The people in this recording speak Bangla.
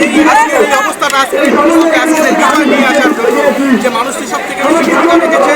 আজকের এই অবস্থাটা আজকের এই নিয়ে আসার জন্য যে মানুষটি সব থেকে বেশি ভূমিকা রেখেছে